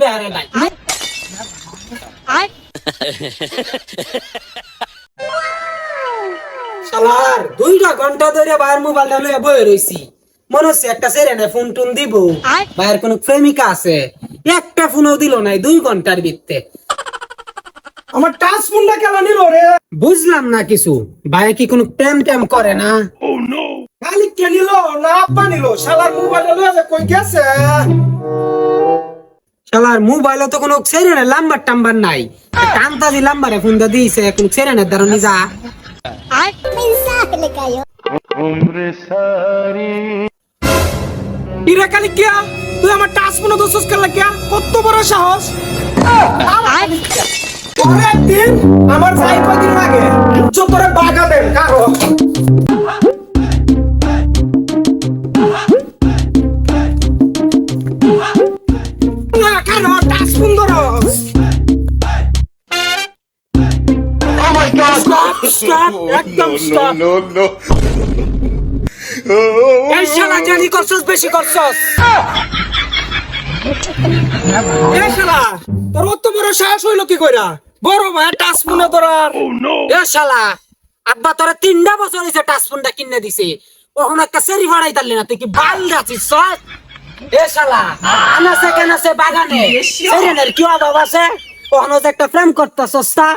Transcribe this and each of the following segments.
বেহারে নাই শালার দুইটা ঘণ্টা ধরে বাইরের মোবাইলটা লইয়া বয়ে মনে হচ্ছে একটা সেরেনে ফোন টুন দিব। বাইরের কোন প্রেমিকা আছে। একটা ফোনও দিল নাই, দুই ঘণ্টার ভিত্তে আমার টাচ ফোনটা কেন নিল রে? বুঝলাম না কিছু। ভাই কি কোনো প্রেম টেম করে না? ও নো খালি কে নিল না আব্বা নিল? শালার মোবাইলটা লইয়া যে কই গেছে? শালার মোবাইলে তো কোনো সেরেনে লাম্বার টাম্বার নাই। টান্তাজি লাম্বারে ফোন দা দিয়েছে কোন সেরেনের দ্বারা নিজা. ইরা কালি কিয়া? তুই আমার টাচ ফোনে দোসস কালা কিয়া? কত বড় সাহস? পরে একদিন আমার যাই কদিন আগে। উচ্চ করে বাগাবেন কারও Stop, একদম stop. no, no. এই শালা জানি করছস বেশি করছস। শালা তোর অত বড় সাহস হইল কি কইরা? বড় ভাই টাচ ফোনে এ শালা আব্বা তোরা তিনটা বছর হয়েছে টাচ ফোনটা কিনে দিছে। কখন একটা সেরি ভাড়াই তারলি না তুই কি বাল রাখিস সব এ শালা আনাসে কেনাসে বাগানে। সেরেনের কি অভাব আছে? কখনো যে একটা প্রেম করতে সস্তা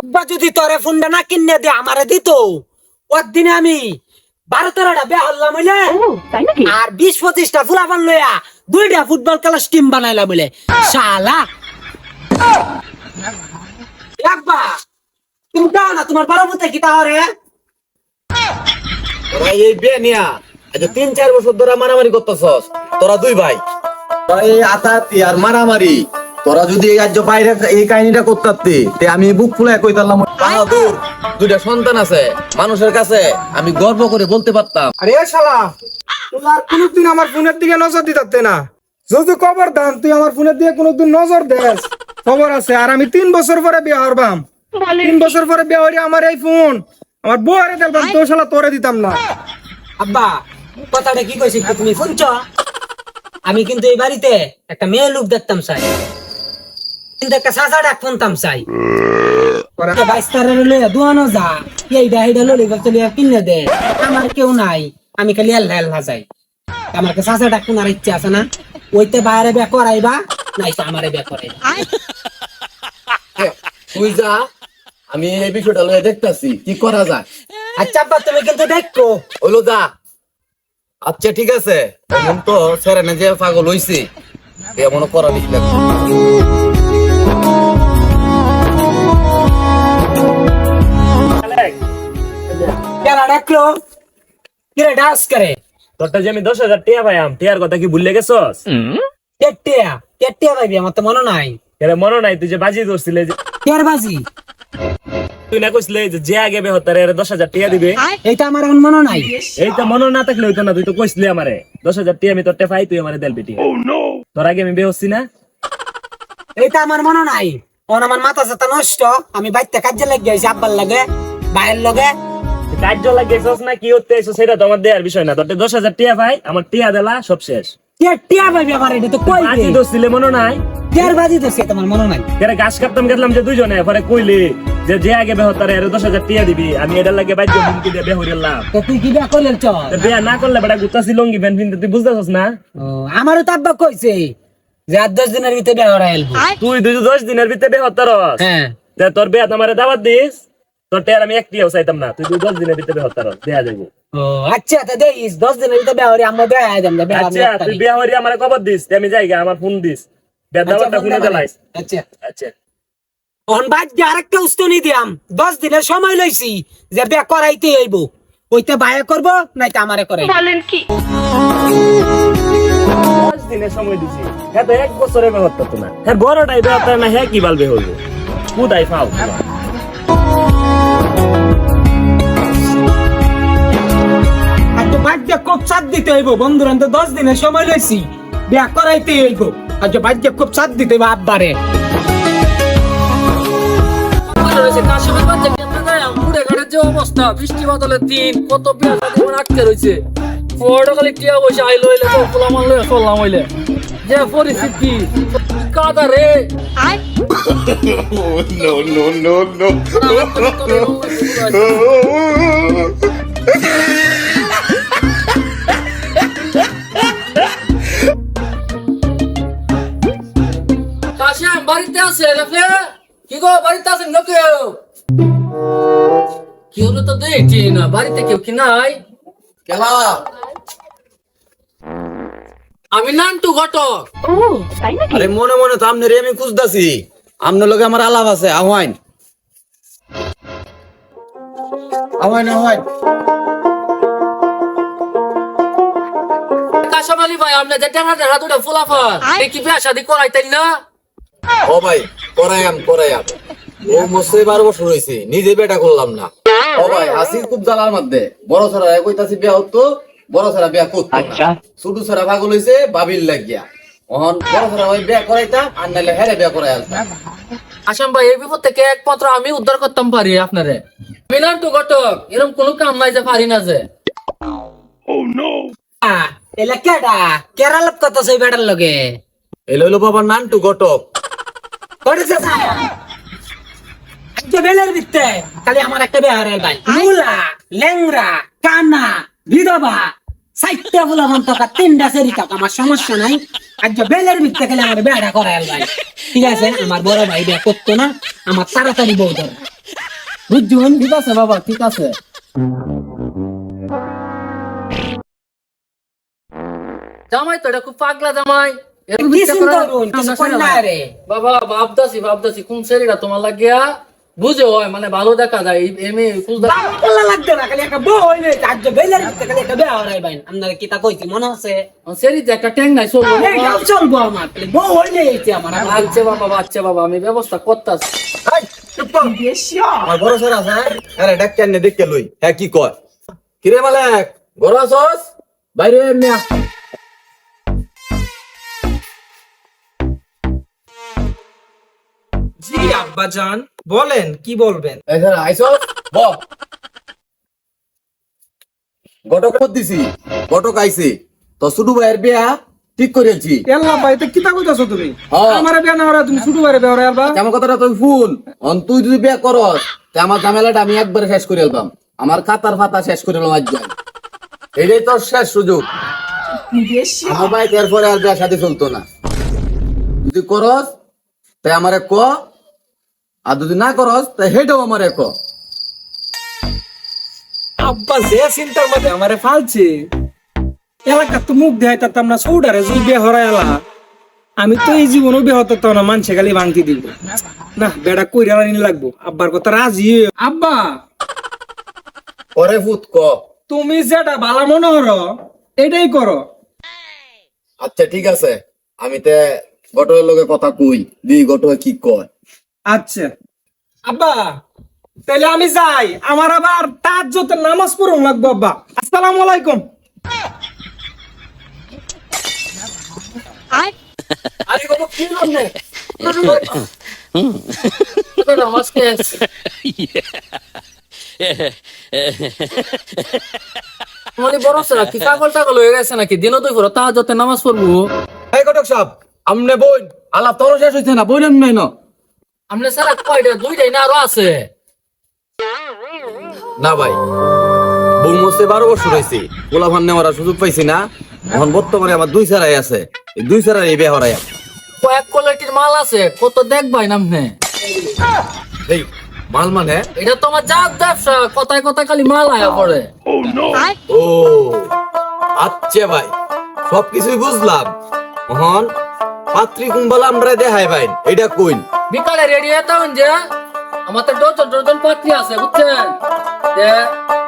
আব্বা যদি তোরে ফোনটা না কিনে দে আমারে দিত ওর দিনে আমি বারো তেরোটা বেয়া হল্লাম হইলে আর বিশ পঁচিশটা ফুলাবান লইয়া দুইটা ফুটবল খেলার টিম বানাইলাম বলে শালা আব্বা তুমি দাও না তোমার বড় পুতে কি তাহলে? তোরা এই বিয়ে আচ্ছা তিন চার বছর ধরে মারামারি করতেছস তোরা দুই ভাই। এই আতাতি আর মারামারি তোরা যদি এই রাজ্য বাইরে এই কাহিনীটা করতে তে আমি বুক ফুলায় কইতাম বাহাদুর দুইটা সন্তান আছে মানুষের কাছে আমি গর্ব করে বলতে পারতাম। আরে শালা তুই আর কোনদিন আমার ফোনের দিকে নজর দিতে না। যদি কবর দাম তুই আমার ফোনের দিকে কোনদিন নজর দেস। খবর আছে আর আমি তিন বছর পরে বিয়ে হরবাম তিন বছর পরে বিয়ে হরি আমার এই ফোন আমার বউ আরে দেখবাম তোর শালা তোরে দিতাম না। আব্বা কথাটা কি কইছি একটু তুমি শুনছ? আমি কিন্তু এই বাড়িতে একটা মেয়ে লোক দেখতাম চাই। কিন্তু একটা সাসা ডাক শুনতাম চাই। বাইস্তারে লইয়া দুয়ানো যা এইটা এইটা ললি বলতে লইয়া কিনে দে। আমার কেউ নাই আমি খালি এল্লা এল্লা যাই। আমার কাছে সাসা ডাক শোনার ইচ্ছা আছে না? ওইতে বাইরে বে করাইবা নাই তো আমারে বে করাইবা। তুই যা আমি এই বিষয়টা লয়ে দেখতাছি, কি করা যায়? আচ্ছা আব্বা তুমি কিন্তু দেখো। হইল যা। আচ্ছা ঠিক আছে। এমন তো সেরেনে যে পাগল হইছে এমন করা বেশি করে তোরটা যে আমি দশ হাজার টিয়া পাইয়াম, টিয়ার কথা কি ভুলে গেছস? কেটিয়া কেটিয়া ভাইবি আমার তো মনে নাই। এর মনে নাই তুই যে বাজি ধরছিলে যে কের বাজি? তুই না কইছিলে যে যে আগে বে হতারে এর দশ হাজার টিয়া দিবে। এইটা আমার এখন মনে নাই। এই তো মনে না থাকলে হইতো না তুই তো কইসলি আমারে। দশ হাজার টিয়া আমি তোরটা পাই তুই আমারে দেল বেটি তোর আগে আমি বে হচ্ছি না। এইটা আমার মনে নাই। ওর আমার মাথা চাতা নষ্ট। আমি বাইতে কাজে লেগে গেছি আব্বার লাগে ভাইয়ের লগে। লাগেছস না কি হতে সেটা তো আমার দেয়ার বিষয় না। তোরটা দশ হাজার টিয়া পাই আমার টিয়া দেলা সব শেষ। কেটিয়া ভাইবি আমার এটা তো কই বাজি ধরছিলে মনে নাই? কের বাজি তো সে তোমার মনে নাই? এর গাছ কাটতাম গেলাম যে দুইজনে পরে কইলি যে যে আগে বে হতারে এর দশ হাজার টিয়া দিবি আমি এটার লাগে বাইতে হুমকি দিয়ে বে তো তুই কি বিয়া করলেন চল? বিয়া না করলে বেটা গুতাসি লঙ্গি প্যান্ট পিনতে তুই বুঝতেছস না? আমারও তো আব্বা কইছে যে আট দশ দিনের ভিতরে বিয়া তুই দুই দশ দিনের ভিতরে বে হতারস হ্যাঁ। তোর বিয়া তোমারে দাওয়াত দিস তোর টেয়ার আমি একটিও চাইতাম না তুই দুই দশ দিনের ভিতরে হতারস দেয়া যাইব। ও আচ্ছা তা দেখিস দশ দিনের ভিতরে বিয়া হরি আমরা বিয়া হয়ে আচ্ছা তুই বিয়া হইরে আমার খবর দিস আমি যাই গা, আমার ফোন দিস। বিয়া দাওয়াতটা ফোনে দিলাইস আচ্ছা। আচ্ছা। অন বাদ দিয়ে আরেকটা উস্তনি দিয়াম দশ দিনের সময় লইছি যে বিয়া করাইতে হইব। ওইতে বায়া করব নাইতে আমারে করাই দশ দিনের সময় দিছি। হ্যাঁ তো এক বছরে না। হ্যাঁ বড়টাই বে হতো না হ্যাঁ কি বালবে হইব? কুদাই ফাও খুব চাপ দিতে হইব বন্ধুরা তো দশ দিনের সময় লইছি বিয়া করাইতে হইব আর যে খুব চাপ দিতে হইব আব্বারে যে অবস্থা বৃষ্টি বাদলের দিন কত বিয়া মানে আটকে রয়েছে খালি টিয়া বসে আইলো হইলে তো চললাম হইলে যে পরিস্থিতি কাদা রে no, no, no, no. কেউ তো দেখছি না। বাড়িতে কেউ কি নাই? কেলা আমি নান্টু ঘটক। আরে মনে মনে তো আমনের আমি খুঁজতাছি। আমনের লগে আমার আলাপ আছে আহ্বান আহ্বান আহ্বান কাশেম আলী ভাই আপনি যে টেনা টেনা দুটো ফুলাফার। এই কি বিয়া শাদি করাইতেন না? ও ভাই করায়াম করায়াম ও মসে বারো বছর হয়েছে নিজে বেটা করলাম না। ও ভাই হাসির খুব জ্বালার মধ্যে। বড় ছাড়া কইতাছি বিয়া হতো বড় ছাড়া বিয়া করতো। আচ্ছা। ছোট ছাড়া পাগল হইছে বাবিল লাগিয়া। অহন বড় ছাড়া ওই বিয়া করাইতাম আর নাইলে হেরে বিয়া করাই আসতাম আসাম ভাই এই বিপদ থেকে একমাত্র আমি উদ্ধার করতাম পারি আপনারে। আমি নান্টু ঘটক এরকম কোনো কাম নাই যে পারি না যে। এলা কেডা? কেরালত কত সেই বেড়ার লগে। এলো হলো বাবার নানটু ঘটক। করেছে আজকে বেলের ভিত্তে। খালি আমার একটা বেহারের ভাই মুলা লেংরা কানা বিধবা সাইটটা বলা মন টাকা তিনটা সেরি টাকা। আমার সমস্যা নাই। আজকে বেলের ভিত্তে খালি আমার বেড়া করার ভাই ঠিক আছে আমার বড় ভাই বিয়া করতো না আমার তাড়াতাড়ি বউ ধর বুঝছুন ঠিক আছে বাবা ঠিক আছে। জামাই তো এটা খুব পাগলা জামাই। বাবা ভাবদাসি ভাবদাসি কোন শরীরটা তোমার লাগিয়া বুঝে হয় মানে ভালো দেখা যায়। এই- এমনি ফুল বাংলা লাগবে না। খালি একটা বউ হইলে আজকে বেলের ভিত্তে খালি একটা বেহারাই ভাই আপনার কি তা কইছি মনে আছে? শরীরে একটা ট্যাং নাই চলবো এইটাও চলবো আমার বউ হইলে এইতে আমার আচ্ছা বাবা আচ্ছা বাবা আমি ব্যবস্থা করতেছি। আমার বড় স্যার আছে? আরে ডাক কেন দেখকে লই। হ্যাঁ কি কয়? কিরে মালেক বড় আছস? বাইরে এমনি আব্বাজান বলেন কি বলবেন? ব গটক দিছি গটক আইছে। তো শুধু ভাইয়ের বিয়া ঠিক করেছি ভাই তো কিতা কইতাছো তুমি? হ্যাঁ। আমারে বিয়া না হরা তুমি ছোট বাইরে বিয়া হরা আলবা আমার কথাটা তুই শুন। অন তুই যদি বিয়া করস তে আমার ঝামেলাটা আমি একবারে শেষ করে এলবাম আমার খাতার ফাতা শেষ করে এলাম আজ যাই এইটাই তোর শেষ সুযোগ। আমার ভাই এরপরে আর বিয়া সাথে চলতো না। যদি করস তাই আমারে ক আর যদি না করস তাই হেটাও আমারে ক। আব্বা যে চিন্তার মধ্যে আমারে ফালছে এলাকা তো মুখ দেখাই তাতাম না সৌডারে যদি বিয়া হরা এলা আমি তো এই জীবনও বিয়া হতো না মানুষে খালি ভাঙতি দিব। না বেড়া কইরা নিন লাগবো আব্বার কথা রাজি আব্বা! পরে ফুত ক। তুমি যেটা ভালো মনে হরো এটাই করো। আচ্ছা ঠিক আছে। আমি তে গটরের লগে কথা কই দি গটরে কি কয়। আচ্ছা। আব্বা তাহলে আমি যাই। আমার আবার তার যত নামাজ পড়ুন লাগবো আব্বা। আসসালামু আলাইকুম। আরে বাবা কি নাম? নমস্কার মানে বড় স্যার কি পাগল টাগল হয়ে গেছে নাকি? দুই নামাজ পড়ব। এই গটক সাহেব আমনে বই আলাপ তোর শেষ হইছে না বইলেন নাই না? আপনি সারা কয়টা দুইটাই না আরও আছে? না ভাই বউ বারো বছর হয়েছে। গোলা ভান নেওয়ার সুযোগ পাইছি না। এখন বর্তমানে আমার দুই সারাই আছে। দুই সারাই বিয়ে হরাই কয়েক কোয়ালিটির মাল আছে কত দেখবাই নামনে এই মাল মানে? এটা তো আমার জাত ব্যবসা কথায় কথায় খালি মাল আয়া পড়ে। ও আচ্ছা ভাই সবকিছুই বুঝলাম। এখন পাত্রী কুম্বাল আমরা দেখাই ভাই এটা কইন। বিকালে রেডি হয়ে তখন যে আমার তো ডজন ডজন পাত্রী আছে বুঝছেন?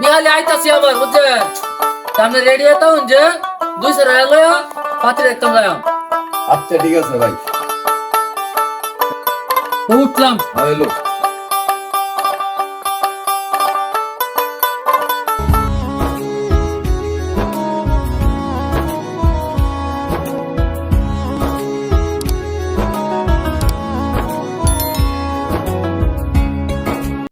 বিহালি আইতাছি আমার বুঝছেন? সামনে রেডি হয়ে তখন যে দুইশো টাকা লয়া পাত্রী একদম লয়া। আচ্ছা ঠিক আছে ভাই। উঠলাম। হ্যালো